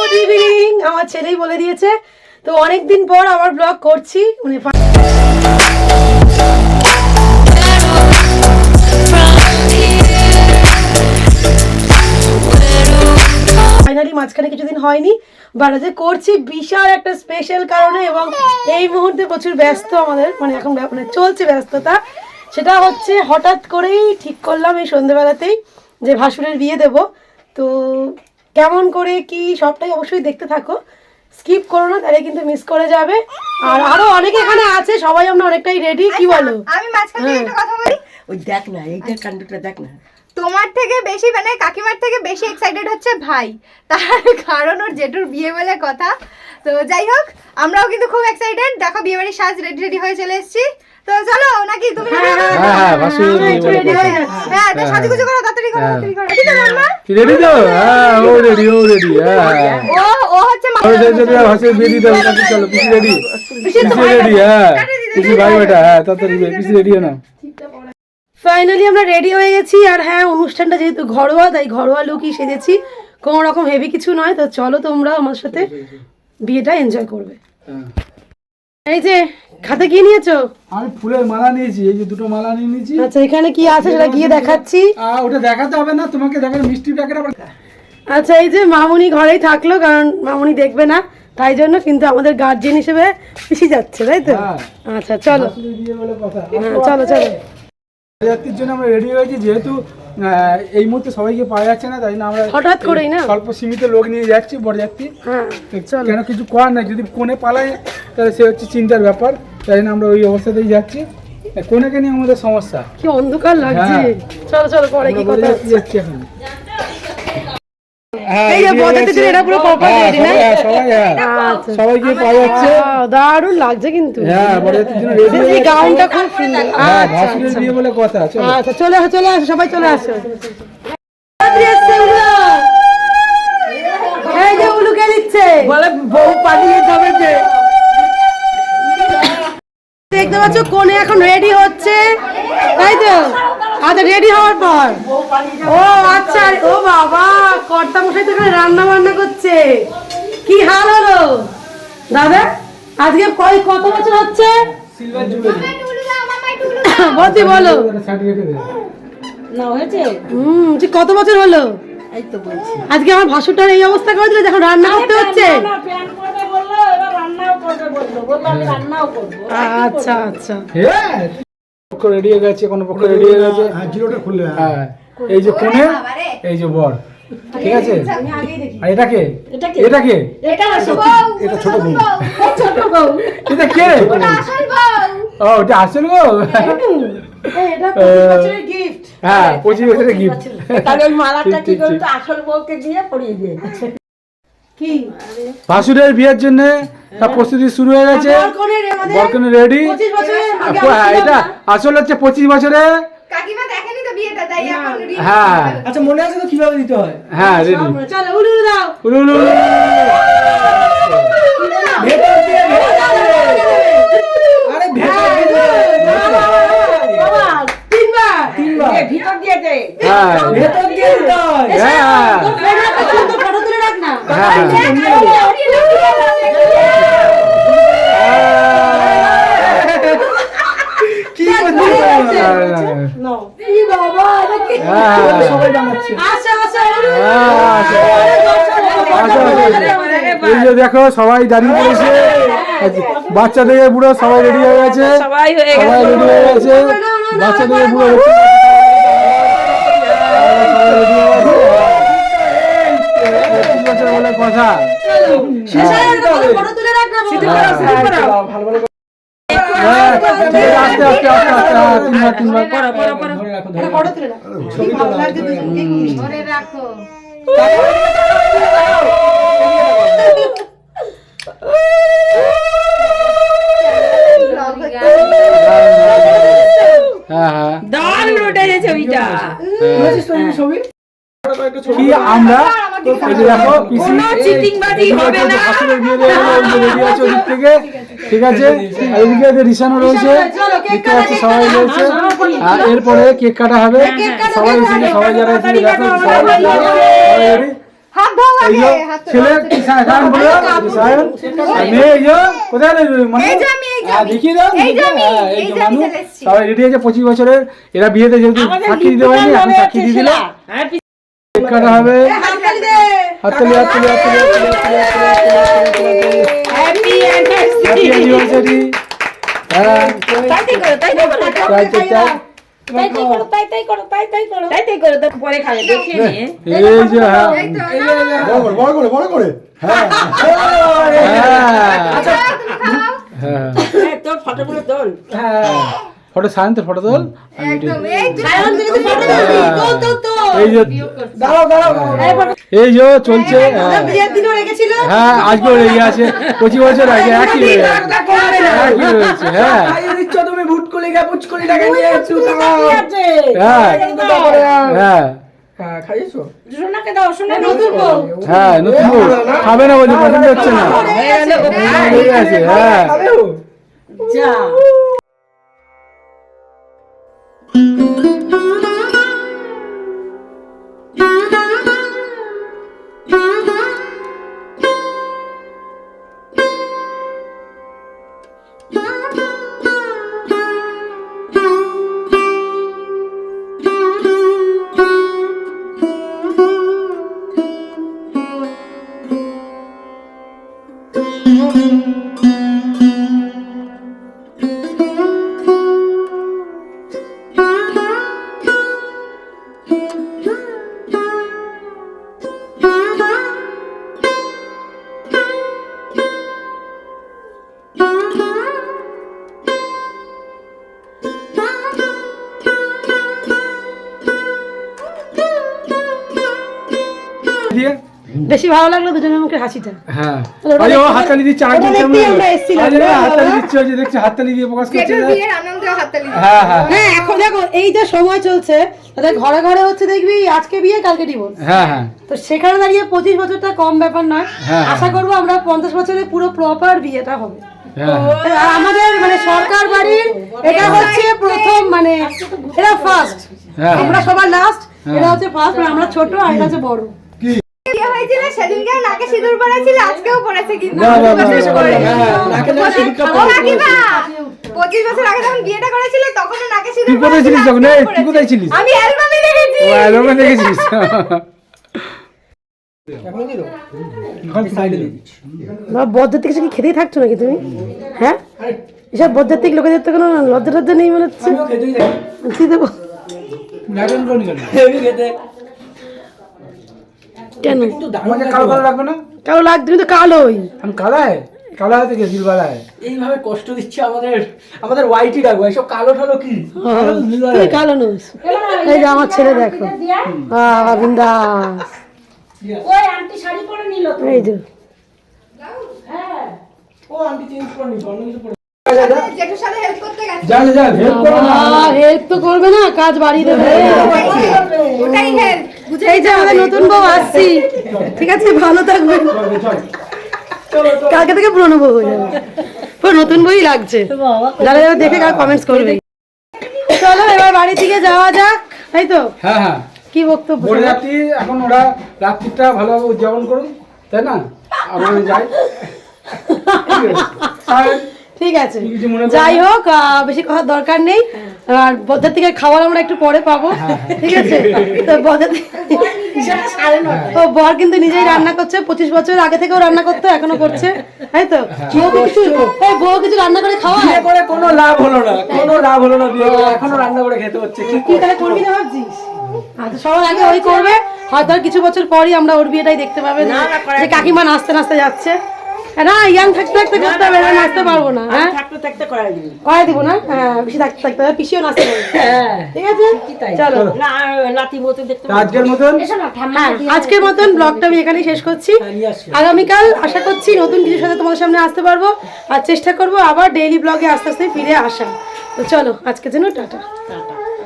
Good evening আমার ছেলেই বলে দিয়েছে। তো অনেক দিন পর আবার ব্লগ করছি। মানে ফাইনালি মাঝখানে কিছুদিন হয়নি। বারাজে করছি বিশাল একটা স্পেশাল কারণে এবং এই মুহূর্তে প্রচুর ব্যস্ত আমাদের। মানে এখন মানে চলছে ব্যস্ততা। সেটা হচ্ছে হঠাৎ করেই ঠিক করলাম এই সন্ধ্যেবেলাতেই যে ভাসুরের বিয়ে দেব। তো কেমন করে কি সবটাই অবশ্যই দেখতে থাকো। স্কিপ করো না তাহলে কিন্তু মিস করে যাবে। আর আরও অনেকে এখানে আছে সবাই আমরা অনেকটাই রেডি কি বলো? আমি মাঝখানে একটা কথা বলি। ওই দেখ না এইটার কাণ্ডটা দেখ না। তোমার থেকে বেশি মানে কাকিমার থেকে বেশি এক্সাইটেড হচ্ছে ভাই। তার কারণ ওর জেঠুর বিয়ে বলে কথা। তো যাই হোক আমরাও কিন্তু খুব এক্সাইটেড দেখো বিয়ে বাড়ির সাজ রেডি রেডি হয়ে চলে এসেছি। তো চলো নাকি তুমি হয়ে হ্যাঁ হ্যাঁ। হয়ে। হ্যাঁ সাজুগুজু করো রেডি তো তো? হ্যাঁ ও রেডি ও রেডি। হ্যাঁ হ্যাঁ। ও ও হচ্ছে মা- ওই যে যদি হাসি বিয়ে দিতে হবে চলো পিসি রেডি। পিসি রেডি। হ্যাঁ। পিসি ভাই বেটা হ্যাঁ তাড়াতাড়ি পিসি রেডি না? ফাইনালি আমরা রেডি হয়ে গেছি আর হ্যাঁ অনুষ্ঠানটা যেহেতু ঘরোয়া তাই ঘরোয়া লুকই সেজেছি। কোনো রকম হেভি কিছু নয় তো চলো তোমরা আমার সাথে বিয়েটা এনজয় করবে। এই যে খাতে কি নিয়েছো? আমি ফুলের মালা নিয়েছি এই যে দুটো মালা নিয়ে নিয়েছি। আচ্ছা এখানে কি আছে সেটা গিয়ে দেখাচ্ছি। ওটা দেখাতে হবে না তোমাকে দেখার মিষ্টি প্যাকেট আবার আচ্ছা এই যে মামুনি ঘরেই থাকল কারণ মামুনি দেখবে না তাই জন্য কিন্তু আমাদের গার্জেন হিসেবে পিসি যাচ্ছে তাই তো? হ্যাঁ। আচ্ছা চলো। হ্যাঁ চলো চলো। যাত্রীর জন্য আমরা রেডি হয়েছি যেহেতু এই মুহূর্তে সবাইকে পাওয়া যাচ্ছে না তাই না আমরা হঠাৎ করেই না? স্বল্প সীমিত লোক নিয়ে যাচ্ছি বরযাত্রী হ্যাঁ চলো। কেন কিছু করার নাই যদি কোণে পালায় তাহলে সে হচ্ছে চিন্তার ব্যাপার তাই জন্য আমরা ওই অবস্থাতেই যাচ্ছি। কোনেকে নিয়ে আমাদের সমস্যা? কি অন্ধকার লাগছে। হ্যাঁ। চলো চলো পরে কি কথা এখন। সবাইকে পাওয়া যাচ্ছে দারুণ লাগছে কিন্তু। হ্যাঁ হয়ে গাউনটা খুব সুন্দর। আচ্ছা আচ্ছা। বিয়ে বলে কথা চলো। আচ্ছা চলে চলে আসো সবাই চলে আসো। পাচ্ছ কোনে এখন রেডি হচ্ছে? তাই তো? আচ্ছা রেডি হওয়ার পর। ও আচ্ছা ও বাবা কর্তা মশাই তো এখানে রান্না বান্না করছে। কি হাল হলো? দাদা আজকে কয় কত বছর হচ্ছে। বলছি বলো। না হয়েছে? হুম যে কত বছর হলো? এই তো বলছি। আজকে আমার ভাসুরটার এই অবস্থা করে দিলে যখন রান্না করতে হচ্ছে? আচ্ছা আচ্ছা। হ্যাঁ পক্ষ রেডি হয়ে গেছে কোনো পক্ষ রেডি হয়ে গেছে। জিরোটা খুললে হ্যাঁ। এই যে কোণে এই যে বর ঠিক আছে? আর এটা কে? এটা কে? এটা কে? এটা আসো এটা ছোট বোন ছোট বউ। এটা কে? আসল বউ। ও এটা আসল গো এটা পঁচিশ বছরের gift। হ্যাঁ পঁচিশ বছরের গিফট তাহলে ওই মালাটা কি করতো আসল বউকে দিয়ে পরিয়ে দিয়ে কি? ভাসুরের বিয়ের জন্য তার প্রস্তুতি শুরু হয়ে গেছে। বরকনে রেডি পঁচিশ হ্যাঁ এটা আসল হচ্ছে পঁচিশ বছরে। কাকিমা দেখেনি তো বিয়েটা তাই এখন হ্যাঁ। আচ্ছা মনে আছে তো কীভাবে দিতে হয়? হ্যাঁ রেডি চলো উলু উলু দাও। উলু উলু উলু। ভেতর দিয়ে আরে ভেতর তিনবার। তিনবার। ভিতর দিয়ে দে। হ্যাঁ। ভেতর দিয়ে দিতে হয়। কি কি? হ্যাঁ। হ্যাঁ, আসো। আসো, আসো, আসো। এই যে দেখো সবাই দাঁড়িয়ে পড়েছে বাচ্চা থেকে বুড়ো সবাই রেডি হয়ে গেছে সবাই হয়ে রেডি হয়ে গেছে বাচ্চা থেকে বুড়ো সবাই হয়ে গেছে। পঁচিশ বছর বলে কথা হয়ে হ্যাঁ, হ্যাঁ, দারুণ উঠে গেছে ওইটা বলেছিস তো এই ছবি? আমরা? যে দেখো কোনো চিটিংবাজি হবে না। ঠাকুরের বিয়ে দিয়ে গেলো, ওই রেডি আছে ওদিক থেকে। ঠিক আছে? আর এদিকে যে রিসানো রয়েছে দেখতে পাচ্ছি সবাই রয়েছে। আর এরপরে কেক কাটা হবে। সবাই এসেছে সবাই যারা এসেছে দেখো সবাই মানে? আমি হ্যাঁ, আমি। আমি হ্যাঁ, আমি পঁচিশ বছরের এরা বিয়েতে যেহেতু সাক্ষী দিতে পারেনি এখন সাক্ষী দিয়ে দিল। হ্যাঁ কাটা হবে হাততালি দে হাততালি হাততালি হাততালি হাততালি হাততালি হ্যাপি হ্যাপি অ্যানিভার্সারি হ্যাঁ তাই তাই করো তাই তাই করো তাই তাই তাই তাই তাই করো তাই তাই করো তাই তাই করো তাই তাই করো তো পরে খাবে দেখে এই যে হ্যাঁ এই তো এই যে, এই যে, বড় করে বড় করে হ্যাঁ হ্যাঁ আচ্ছা তুমি খাও হ্যাঁ এই তোর ফটোগুলো তোল হ্যাঁ ফটো সায়ন ফটো তোল। এই যে চলছে হ্যাঁ। আজকেও লেগে আছে পঁচিশ বছর আগে একই হয়ে রয়েছে হ্যাঁ হ্যাঁ। হ্যাঁ। হ্যাঁ, নতুন হ্যাঁ নতুন খাবে না। বলছে পছন্দ হচ্ছে না। হয়ে দিয়ে? বেশি ভালো লাগল দুজনের মুখে হাসিটা। হ্যাঁ। আরে ও হাততালি দিচ্ছে আমরা এসেছিলাম। আরে হাততালি দিচ্ছে যে দেখছে হাততালি দিয়ে প্রকাশ করছে যেটার বিয়ের আনন্দে হাততালি হ্যাঁ হ্যাঁ। হ্যাঁ এখন দেখো এই যে সময় চলছে তাদের ঘরে ঘরে হচ্ছে দেখবি আজকে বিয়ে কালকে ডিভোর্স হ্যাঁ হ্যাঁ। তো সেখানে দাঁড়িয়ে পঁচিশ বছরটা কম ব্যাপার নয়। হ্যাঁ। আশা করব আমরা পঞ্চাশ বছরে পুরো প্রপার বিয়েটা হবে। হ্যাঁ। আমাদের মানে সরকার বাড়ির এটা হচ্ছে প্রথম মানে এটা ফার্স্ট হ্যাঁ। আমরা সবার লাস্ট এটা হচ্ছে ফার্স্ট আমরা ছোট আর এটা হচ্ছে বড়। সেদিনকে নাকে সিঁদুর পড়েছিল আজকেও পড়েছে কিন্তু। বাহ, বাহ, বাহ, পঁচিশ বাহ, করে। নাকে না সিঁদুরটা ও কাকিমা, পঁচিশ বছর আগে যখন বিয়েটা করেছিল তখনও নাকে সিঁদুর তুই কোথায় ছিলিস তখন? তুই কোথায় ছিলিস? আমি অ্যালবামে দেখেছি। অ্যালবামে দেখেছিস? এখন দিলো? সাইডে দিয়ে দিচ্ছি। বদ্যাত্তিক কিছু কি খেতেই থাকছো নাকি তুমি? হ্যাঁ? এসব বদ্যাত্তিক লোকেদের তো কোনো লজ্জা টজ্জা নেই মনে হচ্ছে? দেবো? কেন? কালো লাগবে না? কালো তো কালোই। আমি কালা এইভাবে কষ্ট দিচ্ছে আমাদের আমাদের কালো হ্যাঁ। এই যে আমার ছেলে দেখো। এই তো করবে না কাজ বাড়িয়ে দেবে। এই যে আমাদের নতুন বউ আসছি। ঠিক আছে ভালো থাকবে কালকে থেকে পুরনো বউ হয়ে যাবে। পুরো নতুন বই লাগছে। যারা যারা দেখে কার কমেন্টস করবে। চলো এবার বাড়ি থেকে যাওয়া যাক। তাই তো? হ্যাঁ হ্যাঁ। কি বক্তব্য? বলে রাত্রি এখন ওরা রাত্রিটা ভালোভাবে উদযাপন করুন তাই না? আমরা যাই। ঠিক আছে। যাই হোক বেশি কথার দরকার নেই। আর বদ্ধার থেকে খাবার আমরা একটু পরে পাবো। ঠিক আছে? তো বদ্ধার ও বর কিন্তু নিজেই রান্না করছে পঁচিশ বছর আগে থেকেও রান্না করতে এখনও করছে। তাই তো? বউ কিছু বউ কিছু রান্না করে খাওয়া করে কোনো লাভ হলো না। কোনো লাভ হলো না বিয়ে এখনও রান্না করে খেতে হচ্ছে। কি তাহলে করবি না ভাবছিস? সবার আগে ওই করবে। হয়তো আর কিছু বছর পরই আমরা ওর বিয়েটাই দেখতে পাবে। যে কাকিমা নাচতে নাচতে যাচ্ছে। না ইয়াং থাকতে থাকতে করতে হবে না নাচতে পারব না হ্যাঁ? থাকতে থাকতে করাই দিবি। করাই দিব না? হ্যাঁ বেশি থাকতে থাকতে পিছিয়েও নাচতে পারবে। হ্যাঁ ঠিক আছে? চলো। না নাতি বলতে দেখতে আজকের মতন? হ্যাঁ আজকের মতন ব্লগটা আমি এখানেই শেষ করছি। হ্যাঁ, আগামীকাল আশা করছি নতুন কিছুর সাথে তোমাদের সামনে আসতে পারব আর চেষ্টা করব আবার ডেইলি ব্লগে আস্তে আস্তে ফিরে আসা তো চলো আজকের জন্য টাটা।